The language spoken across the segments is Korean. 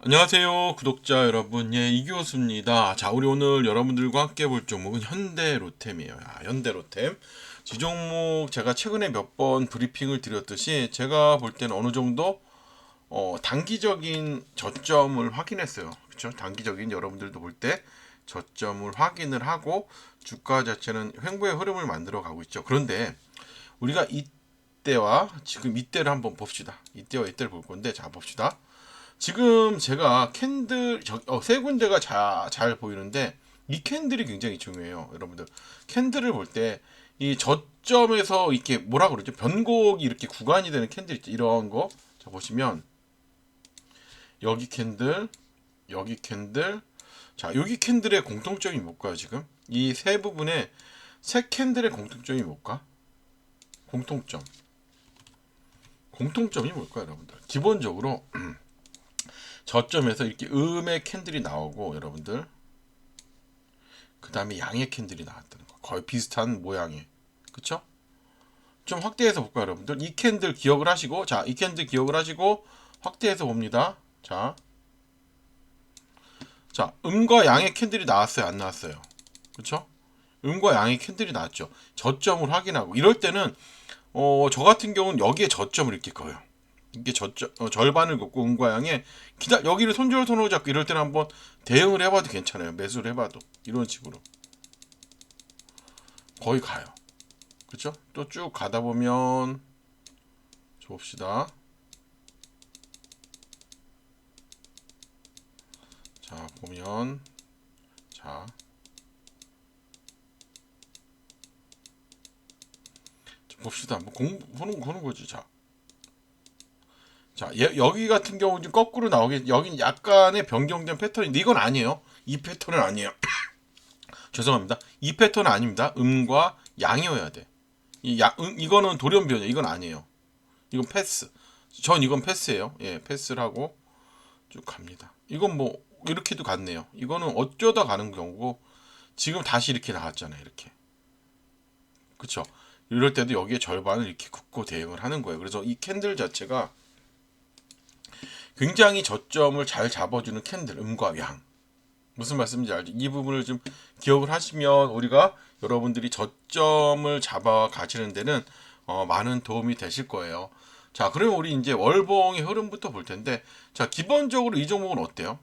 안녕하세요 구독자 여러분. 예 이교수입니다. 자 우리 오늘 여러분들과 함께 볼 종목은 현대 로템이에요. 야, 현대 로템. 이 종목 제가 최근에 몇 번 브리핑을 드렸듯이 제가 볼 때는 어느 정도 어, 단기적인 저점을 확인했어요. 그렇죠 단기적인 여러분들도 볼 때 저점을 확인을 하고 주가 자체는 횡보의 흐름을 만들어 가고 있죠. 그런데 우리가 이때와 지금 이때를 한번 봅시다. 이때와 이때를 볼 건데 자 봅시다 지금 제가 캔들 저, 어, 세 군데가 자, 잘 보이는데 이 캔들이 굉장히 중요해요, 여러분들. 캔들을 볼 때 이 저점에서 이렇게 뭐라 그러죠? 변곡이 이렇게 구간이 되는 캔들 있죠. 이런 거. 자 보시면 여기 캔들, 여기 캔들. 자, 여기 캔들의 공통점이 뭘까요, 지금? 이 세 부분에 세 캔들의 공통점이 뭘까? 공통점. 공통점이 뭘까요, 여러분들? 기본적으로 저점에서 이렇게 음의 캔들이 나오고 여러분들. 그 다음에 양의 캔들이 나왔다는 거. 거의 비슷한 모양의. 그쵸? 좀 확대해서 볼까요 여러분들? 이 캔들 기억을 하시고 자 이 캔들 기억을 하시고 확대해서 봅니다. 자, 자 음과 양의 캔들이 나왔어요 안 나왔어요? 그쵸? 음과 양의 캔들이 나왔죠. 저점을 확인하고. 이럴 때는 어, 저 같은 경우는 여기에 저점을 이렇게 그어요 이게 저점 어, 절반을 긋고 음과 양에 기다 여기를 손절 손으로 잡고 이럴 때는 한번 대응을 해봐도 괜찮아요. 매수를 해봐도 이런 식으로 거의 가요. 그렇죠? 또 쭉 가다 보면 봅시다. 자 보면 자 봅시다. 뭐 공, 보는, 보는 거지. 자. 자, 예, 여기 같은 경우 좀 거꾸로 나오게, 여긴 약간의 변경된 패턴인데, 이건 아니에요. 이 패턴은 아니에요. 죄송합니다. 이 패턴은 아닙니다. 음과 양이어야 돼. 이 양, 음, 이거는 돌연변이야. 이건 아니에요. 이건 패스. 전 이건 패스예요. 예, 패스를 하고 쭉 갑니다. 이건 뭐, 이렇게도 갔네요. 이거는 어쩌다 가는 경우고, 지금 다시 이렇게 나왔잖아요. 이렇게. 그쵸? 이럴 때도 여기에 절반을 이렇게 긋고 대응을 하는 거예요. 그래서 이 캔들 자체가 굉장히 저점을 잘 잡아주는 캔들, 음과 양. 무슨 말씀인지 알죠? 이 부분을 좀 기억을 하시면 우리가 여러분들이 저점을 잡아 가시는 데는 어, 많은 도움이 되실 거예요. 자, 그러면 우리 이제 월봉의 흐름부터 볼 텐데, 자, 기본적으로 이 종목은 어때요?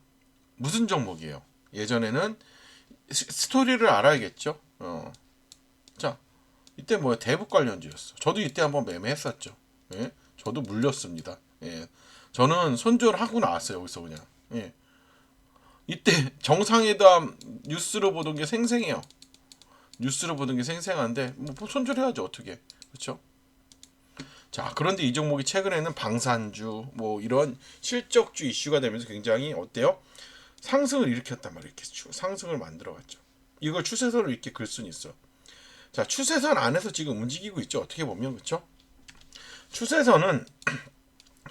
무슨 종목이에요? 예전에는 스토리를 알아야겠죠? 어. 자, 이때 뭐야 대북 관련주였어. 저도 이때 한번 매매했었죠. 예? 저도 물렸습니다. 예. 저는 손절을 하고 나왔어요. 여기서 그냥. 예. 이때 정상회담 뉴스로 보던 게 생생해요. 뉴스로 보던 게 생생한데 뭐 손절해야죠 어떻게 그렇죠? 자 그런데 이 종목이 최근에는 방산주 뭐 이런 실적주 이슈가 되면서 굉장히 어때요? 상승을 일으켰단 말이에요. 상승을 만들어갔죠. 이걸 추세선으로 이렇게 글 수는 있어. 자 추세선 안에서 지금 움직이고 있죠. 어떻게 보면 그렇죠? 추세선은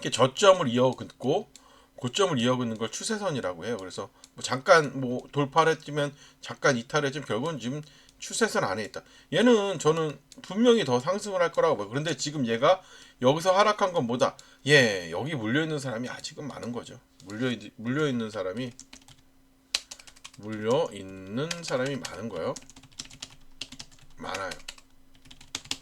이렇게 저점을 이어긋고 고점을 이어긋는 걸 추세선이라고 해요. 그래서 뭐 잠깐 뭐 돌파를 했지만 잠깐 이탈을 했지만 결국은 지금 추세선 안에 있다. 얘는 저는 분명히 더 상승을 할 거라고 봐요. 그런데 지금 얘가 여기서 하락한 건 뭐다? 예, 여기 물려 있는 사람이 아직은 많은 거죠. 물려 물려 있는 사람이 물려 있는 사람이 많은 거예요. 많아요.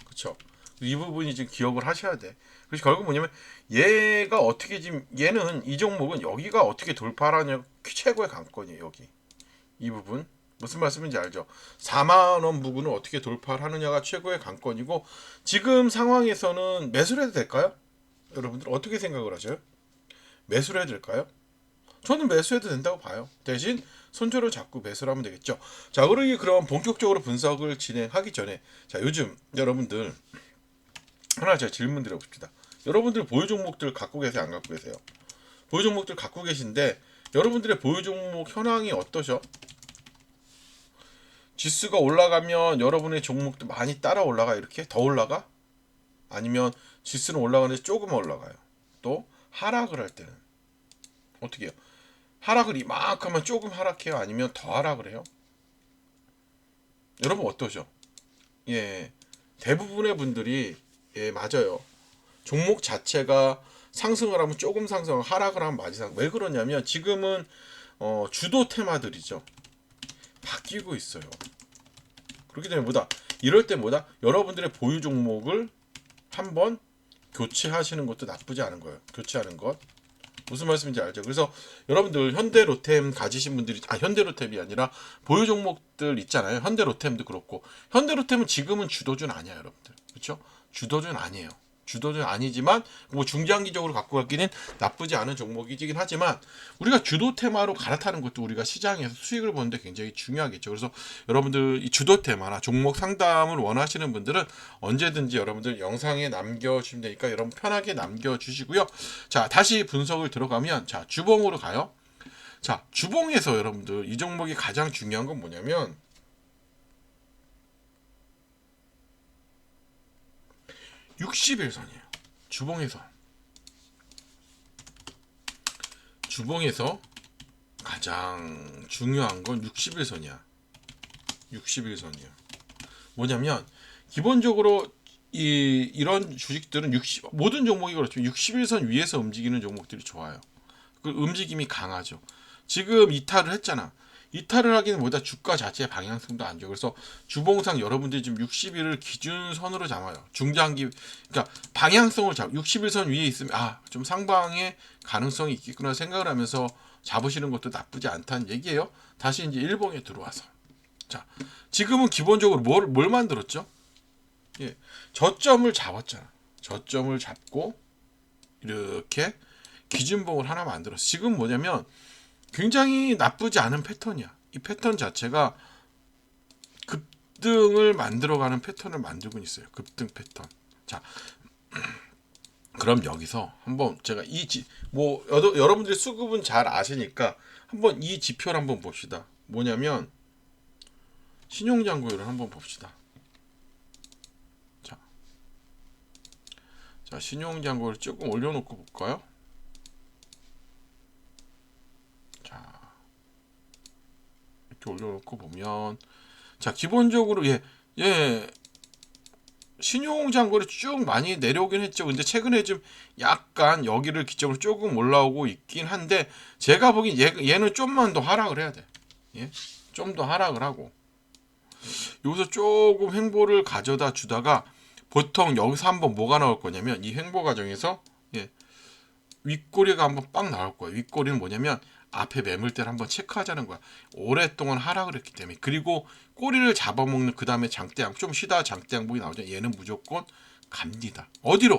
그렇죠? 이 부분이 지금 기억을 하셔야 돼. 그래서 결국 뭐냐면 얘가 어떻게 지금 얘는 이 종목은 여기가 어떻게 돌파하냐 최고의 관건이에요 여기. 이 부분. 무슨 말씀인지 알죠? 4만 원 부근을 어떻게 돌파를 하느냐가 최고의 관건이고 지금 상황에서는 매수를 해도 될까요? 여러분들 어떻게 생각을 하셔요? 매수를 해도 될까요? 저는 매수해도 된다고 봐요. 대신 손절을 잡고 매수를 하면 되겠죠. 자 그러기 그럼 본격적으로 분석을 진행하기 전에 자 요즘 여러분들 하나 제가 질문 드려봅시다 여러분들 보유 종목들 갖고 계세요? 안 갖고 계세요? 보유 종목들 갖고 계신데 여러분들의 보유 종목 현황이 어떠셔? 지수가 올라가면 여러분의 종목도 많이 따라 올라가 이렇게 더 올라가? 아니면 지수는 올라가는데 조금 올라가요. 또 하락을 할 때는 어떻게 해요? 하락을 이만큼만 조금 하락해요? 아니면 더 하락을 해요? 여러분 어떠셔? 예, 대부분의 분들이 예 맞아요. 종목 자체가 상승을 하면 조금 상승, 하락을 하면 많이 상. 왜 그러냐면 지금은 어, 주도 테마들이죠. 바뀌고 있어요. 그렇기 때문에 뭐다 이럴 때 뭐다 여러분들의 보유 종목을 한번 교체하시는 것도 나쁘지 않은 거예요. 교체하는 것. 무슨 말씀인지 알죠? 그래서 여러분들 현대로템 가지신 분들이 아 현대로템이 아니라 보유 종목들 있잖아요. 현대로템도 그렇고 현대로템은 지금은 주도주는 아니야, 여러분들. 그렇죠? 주도주는 아니에요. 주도주는 아니지만 뭐 중장기적으로 갖고 가기는 나쁘지 않은 종목이긴 하지만 우리가 주도 테마로 갈아타는 것도 우리가 시장에서 수익을 보는데 굉장히 중요하겠죠. 그래서 여러분들 이 주도 테마나 종목 상담을 원하시는 분들은 언제든지 여러분들 영상에 남겨주시면 되니까 여러분 편하게 남겨주시고요. 자 다시 분석을 들어가면 자 주봉으로 가요. 자 주봉에서 여러분들 이 종목이 가장 중요한 건 뭐냐면 60일선이에요. 주봉에서 주봉에서 가장 중요한 건 60일선이야. 60일선이야. 뭐냐면 기본적으로 이 이런 주식들은 60 모든 종목이 그렇죠. 60일선 위에서 움직이는 종목들이 좋아요. 그 움직임이 강하죠. 지금 이탈을 했잖아. 이탈을 하기는 뭐다 주가 자체의 방향성도 안 좋아. 그래서 주봉상 여러분들이 지금 60일을 기준선으로 잡아요. 중장기 그러니까 방향성을 잡. 60일선 위에 있으면 아 좀 상방의 가능성이 있겠구나 생각을 하면서 잡으시는 것도 나쁘지 않다는 얘기예요. 다시 이제 일봉에 들어와서 자 지금은 기본적으로 뭘, 뭘 만들었죠? 예, 저점을 잡았잖아. 저점을 잡고 이렇게 기준봉을 하나 만들었어. 지금 뭐냐면 굉장히 나쁘지 않은 패턴이야. 이 패턴 자체가 급등을 만들어가는 패턴을 만들고 있어요. 급등 패턴. 자, 그럼 여기서 한번 제가 이 지, 뭐 여러, 여러분들이 수급은 잘 아시니까 한번 이 지표를 한번 봅시다. 뭐냐면 신용장고율을 한번 봅시다. 자, 자 신용장고율 조금 올려놓고 볼까요? 이렇게 올려놓고 보면 자 기본적으로 예 예. 신용장고를 쭉 많이 내려오긴 했죠. 근데 최근에 좀 약간 여기를 기점으로 조금 올라오고 있긴 한데 제가 보기엔 얘, 얘는 좀만 더 하락을 해야 돼. 예? 좀 더 하락을 하고 여기서 조금 횡보를 가져다 주다가 보통 여기서 한번 뭐가 나올 거냐면 이 횡보 과정에서 예, 윗꼬리가 한번 빵 나올 거예요. 윗꼬리는 뭐냐면 앞에 매물대를 한번 체크하자는 거야. 오랫동안 하락을 했기 때문에. 그리고 꼬리를 잡아먹는 그 다음에 장대 양 좀 쉬다 장대양복이 나오죠. 얘는 무조건 갑니다. 어디로?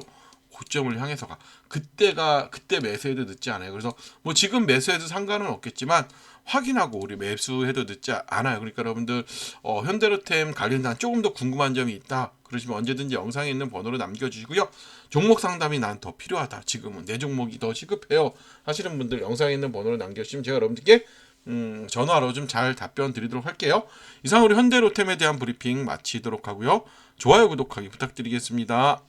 고점을 향해서 가. 그때가 그때 매수해도 늦지 않아요. 그래서 뭐 지금 매수해도 상관은 없겠지만 확인하고 우리 매수해도 늦지 않아요. 그러니까 여러분들 어, 현대로템 관련된 조금 더 궁금한 점이 있다. 그러시면 언제든지 영상에 있는 번호로 남겨주시고요. 종목 상담이 난 더 필요하다. 지금은 내 종목이 더 시급해요. 하시는 분들 영상에 있는 번호로 남겨주시면 제가 여러분들께 음, 전화로 좀 잘 답변 드리도록 할게요. 이상으로 현대로템에 대한 브리핑 마치도록 하고요. 좋아요, 구독하기 부탁드리겠습니다.